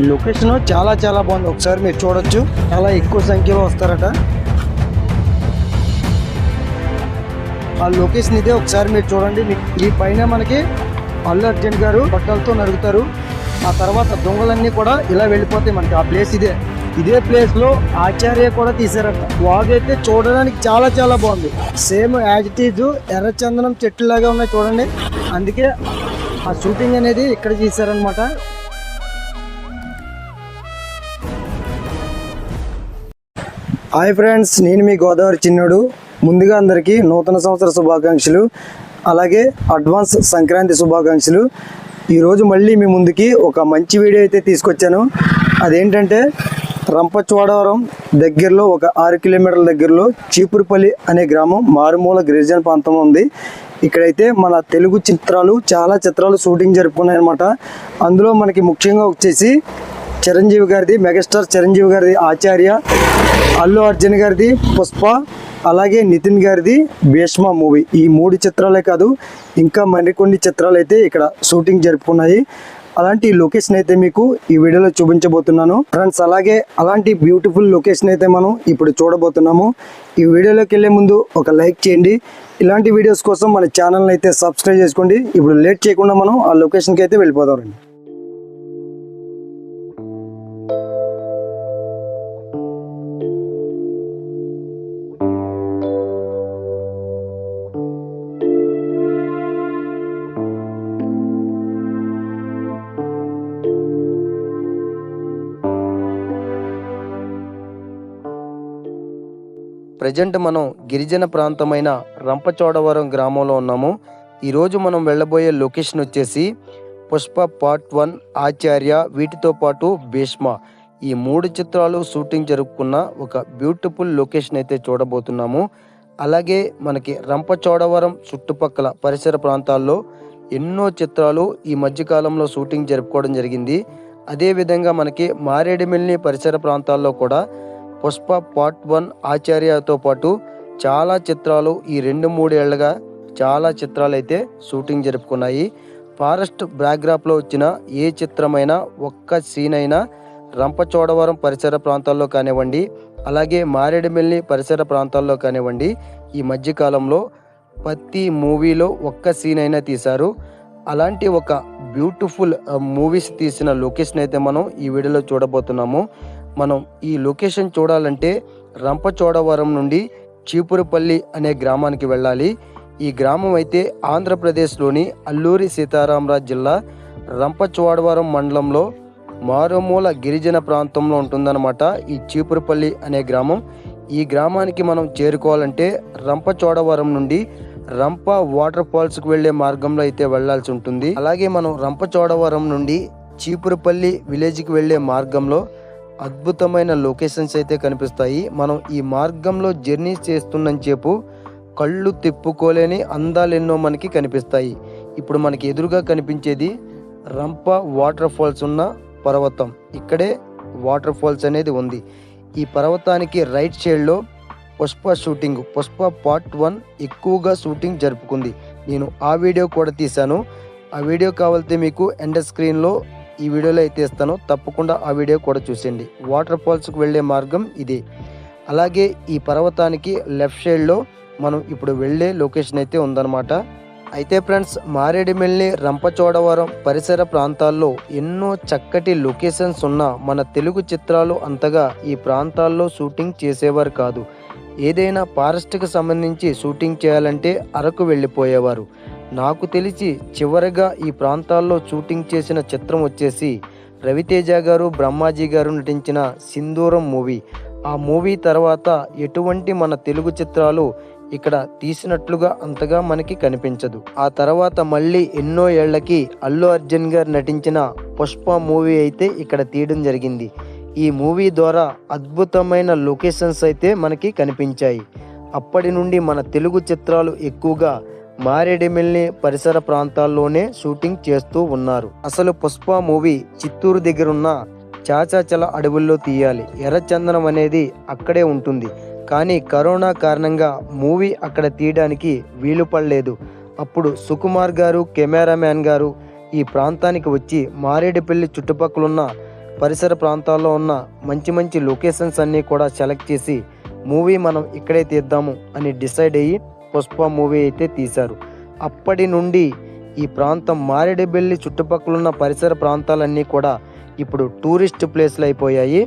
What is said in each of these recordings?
ఈ లొకేషన్ చాలా చాలా బాగుంది. ఒకసారి మీరు చూడొచ్చు. చాలా ఎక్కువ సంఖ్యలో వస్తారట. ఆ లొకేషన్ ఇదే. ఒకసారి మీరు చూడండి. ఈ పైన మనకి అల్లు అర్జున్ గారు బట్టలతో నరుగుతారు ఆ తర్వాత దొంగలన్నీ కూడా ఇలా వెళ్ళిపోతాయి మనకి. ఆ ప్లేస్ ఇదే. ఇదే ప్లేస్లో ఆచార్య కూడా తీసారట వాగైతే చూడడానికి చాలా చాలా బాగుంది. సేమ్ యాజ్ ఇట్ ఈజ్ ఎర్రచందనం చెట్లు లాగా ఉన్నాయి చూడండి. అందుకే ఆ షూటింగ్ అనేది ఇక్కడ తీసారనమాట హాయ్ ఫ్రెండ్స్ నేను మీ గోదావరి చిన్నుడు. ముందుగా అందరికీ నూతన సంవత్సర శుభాకాంక్షలు అలాగే అడ్వాన్స్ సంక్రాంతి శుభాకాంక్షలు. ఈరోజు మళ్ళీ మీ ముందుకి ఒక మంచి వీడియో అయితే తీసుకొచ్చాను. అదేంటంటే రంపచోడవరం దగ్గరలో ఒక ఆరు కిలోమీటర్ల దగ్గరలో చీపురుపల్లి అనే గ్రామం మారుమూల గిరిజన ప్రాంతం ఉంది. ఇక్కడైతే మన తెలుగు చిత్రాలు చాలా చిత్రాలు షూటింగ్ జరుపుకున్నాయన్నమాట. అందులో మనకి ముఖ్యంగా వచ్చేసి చిరంజీవి గారిది మెగాస్టార్ చిరంజీవి గారిది ఆచార్య అల్లు అర్జున్ గారిది పుష్ప అలాగే నితిన్ గారిది భీష్మ మూవీ. ఈ మూడు చిత్రాలే కాదు ఇంకా మరికొన్ని చిత్రాలు అయితే ఇక్కడ షూటింగ్ జరుపుకున్నాయి. అలాంటి లొకేషన్ అయితే మీకు ఈ వీడియోలో చూపించబోతున్నాను. ఫ్రెండ్స్ అలాగే అలాంటి బ్యూటిఫుల్ లొకేషన్ అయితే మనం ఇప్పుడు చూడబోతున్నాము. ఈ వీడియోలోకి వెళ్ళే ముందు ఒక లైక్ చేయండి. ఇలాంటి వీడియోస్ కోసం మన ఛానల్ని అయితే సబ్స్క్రైబ్ చేసుకోండి. ఇప్పుడు లేట్ చేయకుండా మనం ఆ లొకేషన్కి అయితే వెళ్ళిపోదాం ప్రజెంట్ మనం గిరిజన ప్రాంతమైన రంపచోడవరం గ్రామంలో ఉన్నాము. ఈరోజు మనం వెళ్ళబోయే లొకేషన్ వచ్చేసి పుష్ప పార్ట్ వన్ ఆచార్య వీటితో పాటు భీష్మ. ఈ మూడు చిత్రాలు షూటింగ్ జరుపుకున్న ఒక బ్యూటిఫుల్ లొకేషన్ అయితే చూడబోతున్నాము. అలాగే మనకి రంపచోడవరం చుట్టుపక్కల పరిసర ప్రాంతాల్లో ఎన్నో చిత్రాలు ఈ మధ్యకాలంలో షూటింగ్ జరుపుకోవడం జరిగింది. అదేవిధంగా మనకి మారేడుమిల్లి పరిసర ప్రాంతాల్లో కూడా పుష్ప పార్ట్ వన్ ఆచార్యతో పాటు చాలా చిత్రాలు ఈ రెండు మూడేళ్ళుగా చాలా చిత్రాలు అయితే షూటింగ్ జరుపుకున్నాయి. ఫారెస్ట్ బ్యాక్గ్రాప్లో వచ్చిన ఏ చిత్రమైనా ఒక్క సీన్ అయినా రంపచోడవరం పరిసర ప్రాంతాల్లో కానివ్వండి అలాగే మారేడుమిల్లి పరిసర ప్రాంతాల్లో కానివ్వండి ఈ మధ్యకాలంలో ప్రతి మూవీలో ఒక్క సీన్ అయినా తీశారు. అలాంటి ఒక బ్యూటిఫుల్ మూవీస్ తీసిన లొకేషన్ అయితే మనం ఈ వీడియోలో చూడబోతున్నాము. మనం ఈ లొకేషన్ చూడాలంటే రంపచోడవరం నుండి చీపురుపల్లి అనే గ్రామానికి వెళ్ళాలి. ఈ గ్రామం అయితే ఆంధ్రప్రదేశ్లోని అల్లూరి సీతారామరాజు జిల్లా రంపచోడవరం మండలంలో మారుమూల గిరిజన ప్రాంతంలో ఉంటుందన్నమాట ఈ చీపురుపల్లి అనే గ్రామం. ఈ గ్రామానికి మనం చేరుకోవాలంటే రంపచోడవరం నుండి రంప వాటర్ ఫాల్స్కి వెళ్ళే మార్గంలో అయితే వెళ్ళాల్సి ఉంటుంది. అలాగే మనం రంపచోడవరం నుండి చీపురుపల్లి విలేజ్కి వెళ్ళే మార్గంలో అద్భుతమైన లొకేషన్స్ అయితే కనిపిస్తాయి. మనం ఈ మార్గంలో జర్నీ చేస్తున్నంతసేపు కళ్ళు తిప్పుకోలేని అందాలు ఎన్నో మనకి కనిపిస్తాయి. ఇప్పుడు మనకి ఎదురుగా కనిపించేది రంప వాటర్ ఫాల్స్ ఉన్న పర్వతం. ఇక్కడే వాటర్ ఫాల్స్ అనేది ఉంది. ఈ పర్వతానికి రైట్ సైడ్లో Pushpa shooting Pushpa part one ఎక్కువగా షూటింగ్ జరుపుకుంది. నేను ఆ వీడియో కూడా తీశాను. ఆ వీడియో కావాలితే మీకు ఎండ స్క్రీన్లో ఈ వీడియోలో అయితే ఇస్తాను. తప్పకుండా ఆ వీడియో కూడా చూసేయండి. వాటర్ ఫాల్స్కి వెళ్ళే మార్గం ఇదే. అలాగే ఈ పర్వతానికి లెఫ్ట్ సైడ్లో మనం ఇప్పుడు వెళ్ళే లొకేషన్ అయితే ఉందన్నమాట. అయితే ఫ్రెండ్స్ మారేడుమిల్లి రంపచోడవరం పరిసర ప్రాంతాల్లో ఎన్నో చక్కటి లొకేషన్స్ ఉన్న మన తెలుగు చిత్రాలు అంతగా ఈ ప్రాంతాల్లో షూటింగ్ చేసేవారు కాదు. ఏదైనా ఫారెస్ట్కి సంబంధించి షూటింగ్ చేయాలంటే అరకు వెళ్ళిపోయేవారు. నాకు తెలిసి చివరిగా ఈ ప్రాంతాల్లో షూటింగ్ చేసిన చిత్రం వచ్చేసి రవితేజ గారు బ్రహ్మాజీ గారు నటించిన సింధూరం మూవీ. ఆ మూవీ తర్వాత ఎటువంటి మన తెలుగు చిత్రాలు ఇక్కడ తీసినట్లుగా అంతగా మనకి కనిపించదు. ఆ తర్వాత మళ్ళీ ఎన్నో ఏళ్ళకి అల్లు అర్జున్ గారు నటించిన పుష్ప మూవీ అయితే ఇక్కడ తీయడం జరిగింది. ఈ మూవీ ద్వారా అద్భుతమైన లొకేషన్స్ అయితే మనకి కనిపించాయి. అప్పటి నుండి మన తెలుగు చిత్రాలు ఎక్కువగా మారేడుమిల్లి పరిసర ప్రాంతాల్లోనే షూటింగ్ చేస్తూ ఉన్నారు. అసలు పుష్ప మూవీ చిత్తూరు దగ్గరున్న చాచాచల అడవుల్లో తీయాలి. ఎర్రచందనం అనేది అక్కడే ఉంటుంది. కానీ కరోనా కారణంగా మూవీ అక్కడ తీయడానికి వీలు పడలేదు. అప్పుడు సుకుమార్ గారు కెమెరామ్యాన్ గారు ఈ ప్రాంతానికి వచ్చి మారేడుపల్లి చుట్టుపక్కలున్న పరిసర ప్రాంతాల్లో ఉన్న మంచి మంచి లొకేషన్స్ అన్నీ కూడా సెలెక్ట్ చేసి మూవీ మనం ఇక్కడే తీద్దాము అని డిసైడ్ అయ్యి పుష్ప మూవీ అయితే తీశారు. అప్పటి నుండి ఈ ప్రాంతం మారేడుబెల్లి చుట్టుపక్కల పరిసర ప్రాంతాలన్నీ కూడా ఇప్పుడు టూరిస్ట్ ప్లేస్లు అయిపోయాయి.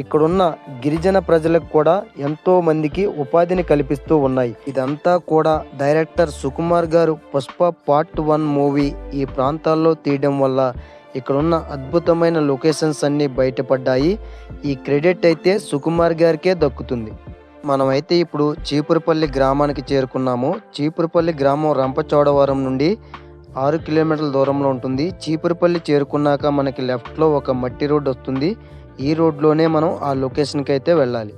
ఇక్కడున్న గిరిజన ప్రజలకు కూడా ఎంతో మందికి ఉపాధిని కల్పిస్తూ ఉన్నాయి. ఇదంతా కూడా డైరెక్టర్ సుకుమార్ గారు పుష్ప పార్ట్ వన్ మూవీ ఈ ప్రాంతాల్లో తీయడం వల్ల ఇక్కడున్న అద్భుతమైన లొకేషన్స్ అన్నీ బయటపడ్డాయి. ఈ క్రెడిట్ అయితే సుకుమార్ గారికే దక్కుతుంది. మనమైతే ఇప్పుడు చీపురుపల్లి గ్రామానికి చేరుకున్నాము. చీపురుపల్లి గ్రామం రంపచోడవరం నుండి ఆరు కిలోమీటర్ల దూరంలో ఉంటుంది. చీపురుపల్లి చేరుకున్నాక మనకి లెఫ్ట్లో ఒక మట్టి రోడ్డు వస్తుంది. ఈ రోడ్లోనే మనం ఆ లొకేషన్కి అయితే వెళ్ళాలి.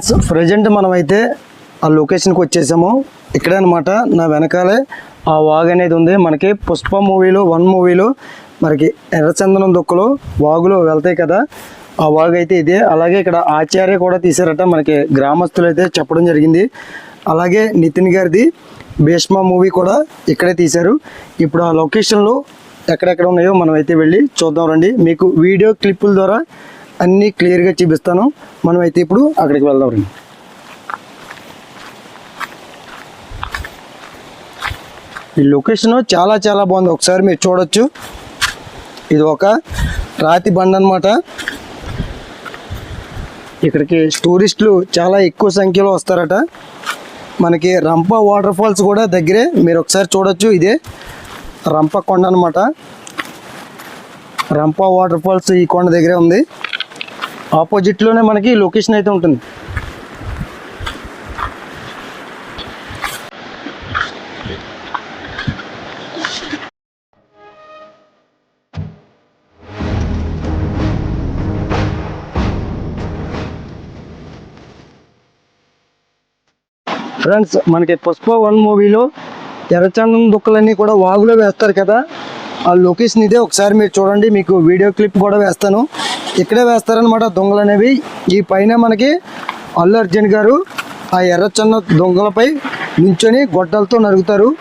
ఫ్రెండ్స్ ప్రజెంట్ మనమైతే ఆ లొకేషన్కి వచ్చేసాము. ఇక్కడే అనమాట నా వెనకాలే ఆ వాగ్ అనేది ఉంది. మనకి పుష్ప మూవీలో వన్ మూవీలో మనకి ఎర్రచందనం దుక్కలు వాగులో వెళ్తాయి కదా. ఆ వాగు అయితే ఇదే. అలాగే ఇక్కడ ఆచార్య కూడా తీశారట మనకి గ్రామస్తులు అయితే చెప్పడం జరిగింది. అలాగే నితిన్ గారిది భీష్మ మూవీ కూడా ఇక్కడే తీశారు. ఇప్పుడు ఆ లొకేషన్లో ఎక్కడెక్కడ ఉన్నాయో మనం అయితే వెళ్ళి చూద్దాం రండి. మీకు వీడియో క్లిప్పుల ద్వారా అన్నీ క్లియర్గా చూపిస్తాను. మనం అయితే ఇప్పుడు అక్కడికి వెళ్దాం రండి. ఈ లొకేషన్ చాలా చాలా బాగుంది. ఒకసారి మీరు చూడొచ్చు. ఇది ఒక రాతి బండ అనమాట ఇక్కడికి టూరిస్టులు చాలా ఎక్కువ సంఖ్యలో వస్తారట. మనకి రంప వాటర్ ఫాల్స్ కూడా దగ్గరే. మీరు ఒకసారి చూడొచ్చు. ఇదే రంప కొండ అనమాట రంప వాటర్ ఫాల్స్ ఈ కొండ దగ్గరే ఉంది. ఆపోజిట్లోనే మనకి లొకేషన్ అయితే ఉంటుంది. ఫ్రెండ్స్ మనకి పుష్ప వన్ మూవీలో ఎర్రచందనం దుక్కలన్నీ కూడా వాగులో వేస్తారు కదా. ఆ లొకేషన్ ఇదే. ఒకసారి మీరు చూడండి. మీకు వీడియో క్లిప్ కూడా వేస్తాను. ఇక్కడే వేస్తారనమాట దొంగలు అనేవి. ఈ పైన మనకి అల్లు అర్జున్ గారు ఆ ఎర్రచన్న దొంగలపై నించొని గొడ్డలతో నరుగుతారు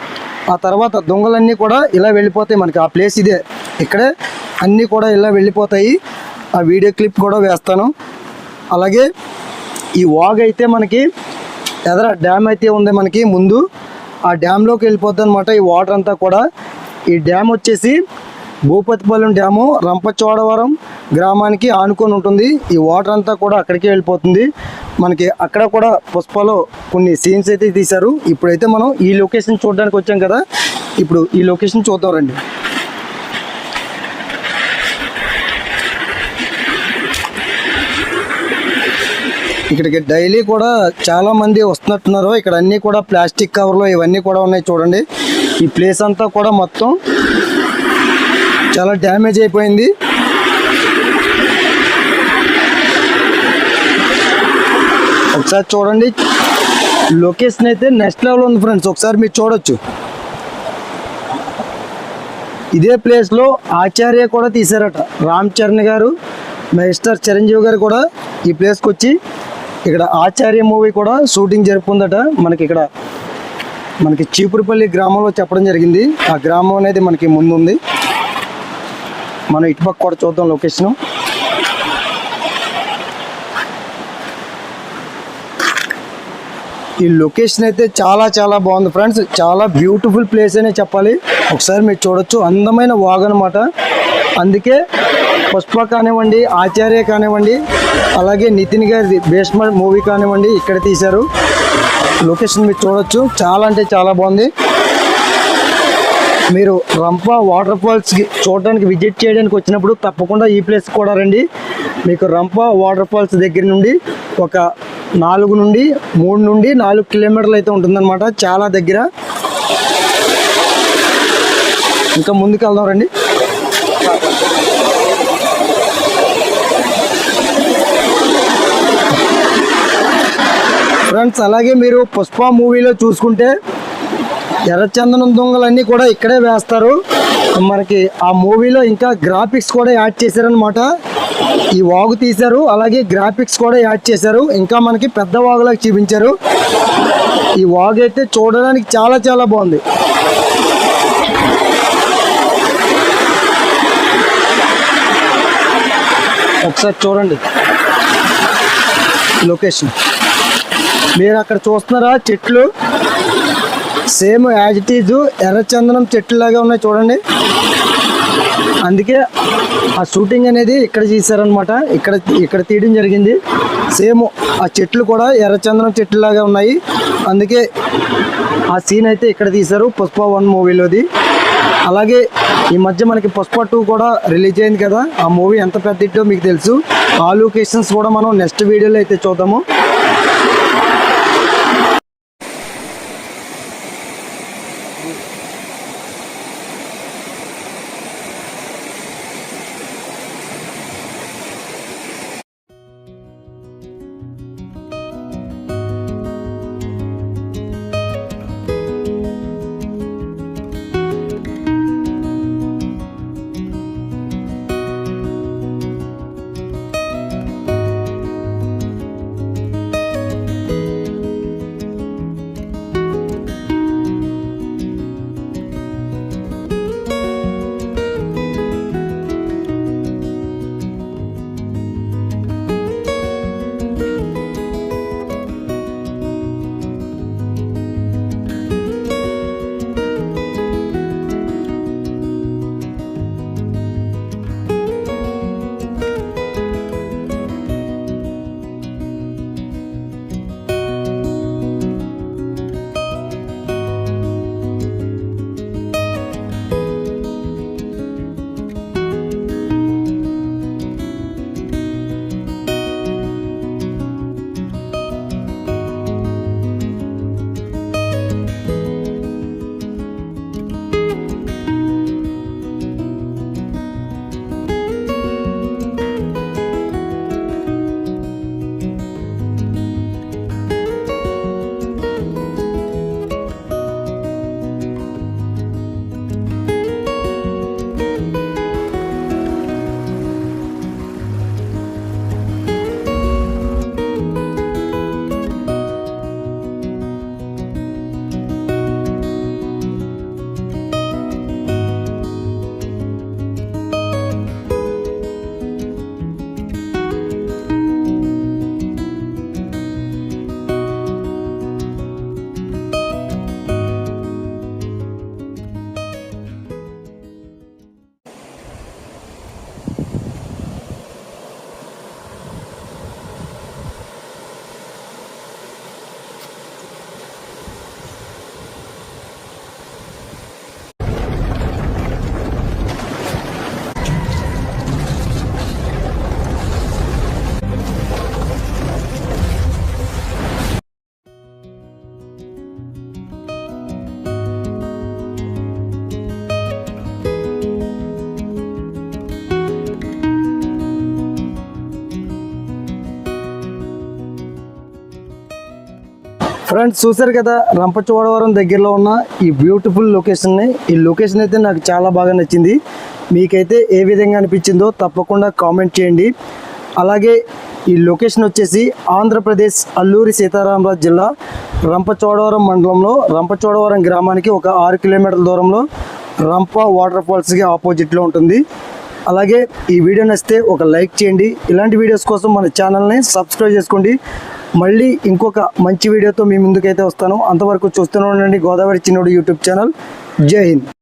ఆ తర్వాత దొంగలన్నీ కూడా ఇలా వెళ్ళిపోతాయి మనకి. ఆ ప్లేస్ ఇదే. ఇక్కడే అన్నీ కూడా ఇలా వెళ్ళిపోతాయి. ఆ వీడియో క్లిప్ కూడా వేస్తాను. అలాగే ఈ వాగ్ అయితే మనకి ఎదర డ్యామ్ అయితే ఉంది మనకి ముందు. ఆ డ్యామ్లోకి వెళ్ళిపోద్ది అనమాట ఈ వాటర్ అంతా కూడా. ఈ డ్యామ్ వచ్చేసి భూపతిపాలెం డ్యాము రంపచోడవరం గ్రామానికి ఆనుకొని ఉంటుంది. ఈ వాటర్ అంతా కూడా అక్కడికే వెళ్ళిపోతుంది. మనకి అక్కడ కూడా పుష్పలో కొన్ని సీన్స్ అయితే తీశారు. ఇప్పుడైతే మనం ఈ లొకేషన్ చూడడానికి వచ్చాం కదా. ఇప్పుడు ఈ లొకేషన్ చూద్దాం రండి. ఇక్కడికి డైలీ కూడా చాలా మంది వస్తున్నట్టున్నారు. ఇక్కడ అన్నీ కూడా ప్లాస్టిక్ కవర్లు ఇవన్నీ కూడా ఉన్నాయి చూడండి. ఈ ప్లేస్ అంతా కూడా మొత్తం చాలా డ్యామేజ్ అయిపోయింది. ఒకసారి చూడండి. లొకేషన్ అయితే నెక్స్ట్ లెవెల్ ఉంది ఫ్రెండ్స్. ఒకసారి మీరు చూడొచ్చు. ఇదే ప్లేస్లో ఆచార్య కూడా తీశారట. రామ్ చరణ్ గారు మెస్టర్ చిరంజీవి గారు కూడా ఈ ప్లేస్కి వచ్చి ఇక్కడ ఆచార్య మూవీ కూడా షూటింగ్ జరుపుకుందట. మనకి ఇక్కడ మనకి చీపురుపల్లి గ్రామంలో చెప్పడం జరిగింది. ఆ గ్రామం అనేది మనకి ముందు ఉంది మనం ఇటుపక్క కూడా చూద్దాం లొకేషన్ ఈ లొకేషన్ అయితే చాలా చాలా బాగుంది ఫ్రెండ్స్ చాలా బ్యూటిఫుల్ ప్లేస్ అనే చెప్పాలి. ఒకసారి మీరు చూడొచ్చు. అందమైన వాగ్ అనమాట అందుకే పుష్ప కానివ్వండి ఆచార్య కానివ్వండి అలాగే నితిన్ గారి బేస్మెంట్ మూవీ కానివ్వండి ఇక్కడ తీశారు. లొకేషన్ మీరు చూడొచ్చు. చాలా అంటే చాలా బాగుంది. మీరు రంప వాటర్ ఫాల్స్కి చూడడానికి విజిట్ చేయడానికి వచ్చినప్పుడు తప్పకుండా ఈ ప్లేస్ కూడా రండి. మీకు రంప వాటర్ ఫాల్స్ దగ్గర నుండి ఒక నాలుగు నుండి మూడు నుండి నాలుగు కిలోమీటర్లు అయితే ఉంటుందన్నమాట చాలా దగ్గర. ఇంకా ముందుకు వెళ్దాం రండి. ఫ్రెండ్స్ అలాగే మీరు పుష్ప మూవీలో చూసుకుంటే ఎర్రచందనం దొంగలన్నీ కూడా ఇక్కడే వేస్తారు. మనకి ఆ మూవీలో ఇంకా గ్రాఫిక్స్ కూడా యాడ్ చేశారనమాట ఈ వాగు తీశారు అలాగే గ్రాఫిక్స్ కూడా యాడ్ చేశారు. ఇంకా మనకి పెద్ద వాగులకు చూపించారు. ఈ వాగు అయితే చూడడానికి చాలా చాలా బాగుంది. ఒకసారి చూడండి. లొకేషన్ మీరు అక్కడ చూస్తున్నారా? చెట్లు. సేమ్ యాజ్ ఇట్ ఈజ్ ఎర్రచందనం చెట్లు లాగా ఉన్నాయి చూడండి. అందుకే ఆ షూటింగ్ అనేది ఇక్కడ చేశారనమాట ఇక్కడ ఇక్కడ తీయడం జరిగింది. సేమ్ ఆ చెట్లు కూడా ఎర్రచందనం చెట్లు లాగా ఉన్నాయి. అందుకే ఆ సీన్ అయితే ఇక్కడ తీశారు పుష్ప వన్ మూవీలోది. అలాగే ఈ మధ్య మనకి పుష్ప టూ కూడా రిలీజ్ అయింది కదా. ఆ మూవీ ఎంత పెద్ద మీకు తెలుసు. ఆ లొకేషన్స్ కూడా మనం నెక్స్ట్ వీడియోలో అయితే చూద్దాము. ఫ్రెండ్స్ చూసారు కదా రంపచోడవరం దగ్గరలో ఉన్న ఈ బ్యూటిఫుల్ లొకేషన్ని ఈ లొకేషన్ అయితే నాకు చాలా బాగా నచ్చింది. మీకైతే ఏ విధంగా అనిపించిందో తప్పకుండా కామెంట్ చేయండి. అలాగే ఈ లొకేషన్ వచ్చేసి ఆంధ్రప్రదేశ్ అల్లూరి సీతారామరాజు జిల్లా రంపచోడవరం మండలంలో రంపచోడవరం గ్రామానికి ఒక ఆరు కిలోమీటర్ల దూరంలో రంప వాటర్ ఫాల్స్కి ఆపోజిట్లో ఉంటుంది. అలాగే ఈ వీడియో నచ్చితే ఒక లైక్ చేయండి. ఇలాంటి వీడియోస్ కోసం మన ఛానల్ని సబ్స్క్రైబ్ చేసుకోండి. మళ్ళీ ఇంకొక మంచి వీడియోతో మీ ముందుకైతే వస్తాను. అంతవరకు చూస్తూనే ఉండండి గోదావరి చిన్నోడు యూట్యూబ్ ఛానల్. జై హింద్.